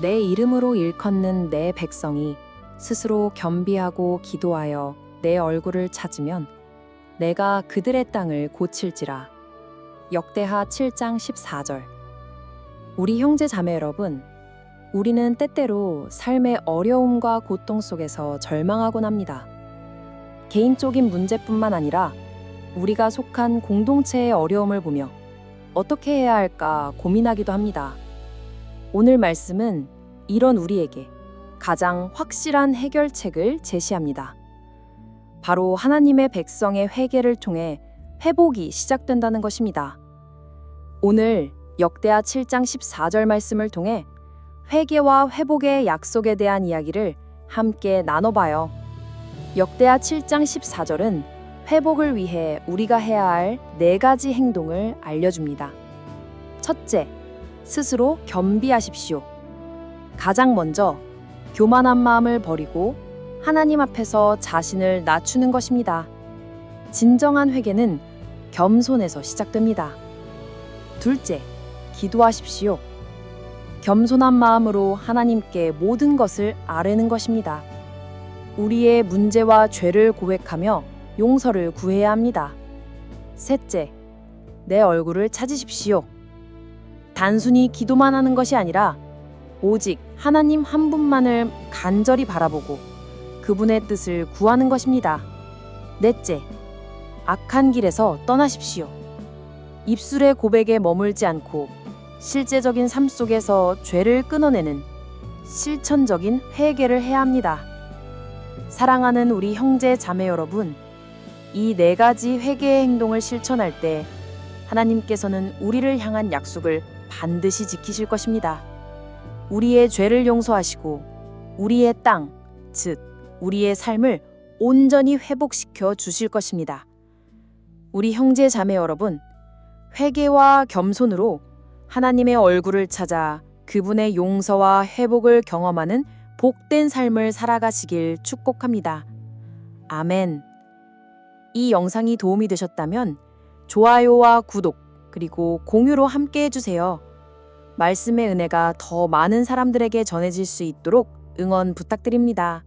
내 이름으로 일컫는 내 백성이 스스로 겸비하고 기도하여 내 얼굴을 찾으면 내가 그들의 땅을 고칠지라. 역대하 7장 14절. 우리 형제 자매 여러분, 우리는 때때로 삶의 어려움과 고통 속에서 절망하곤 합니다. 개인적인 문제뿐만 아니라 우리가 속한 공동체의 어려움을 보며 어떻게 해야 할까 고민하기도 합니다. 오늘 말씀은 이런 우리에게 가장 확실한 해결책을 제시합니다. 바로 하나님의 백성의 회개를 통해 회복이 시작된다는 것입니다. 오늘 역대하 7장 14절 말씀을 통해 회개와 회복의 약속에 대한 이야기를 함께 나눠봐요. 역대하 7장 14절은 회복을 위해 우리가 해야 할 네 가지 행동을 알려줍니다. 첫째, 스스로 겸비하십시오. 가장 먼저 교만한 마음을 버리고 하나님 앞에서 자신을 낮추는 것입니다. 진정한 회개는 겸손에서 시작됩니다. 둘째, 기도하십시오. 겸손한 마음으로 하나님께 모든 것을 아뢰는 것입니다. 우리의 문제와 죄를 고백하며 용서를 구해야 합니다. 셋째, 내 얼굴을 찾으십시오. 단순히 기도만 하는 것이 아니라 오직 하나님 한 분만을 간절히 바라보고 그분의 뜻을 구하는 것입니다. 넷째, 악한 길에서 떠나십시오. 입술의 고백에 머물지 않고 실제적인 삶 속에서 죄를 끊어내는 실천적인 회개를 해야 합니다. 사랑하는 우리 형제 자매 여러분, 이 네 가지 회개의 행동을 실천할 때 하나님께서는 우리를 향한 약속을 반드시 지키실 것입니다. 우리의 죄를 용서하시고 우리의 땅, 즉 우리의 삶을 온전히 회복시켜 주실 것입니다. 우리 형제 자매 여러분, 회개와 겸손으로 하나님의 얼굴을 찾아 그분의 용서와 회복을 경험하는 복된 삶을 살아가시길 축복합니다. 아멘. 이 영상이 도움이 되셨다면 좋아요와 구독 그리고 공유로 함께 해주세요. 말씀의 은혜가 더 많은 사람들에게 전해질 수 있도록 응원 부탁드립니다.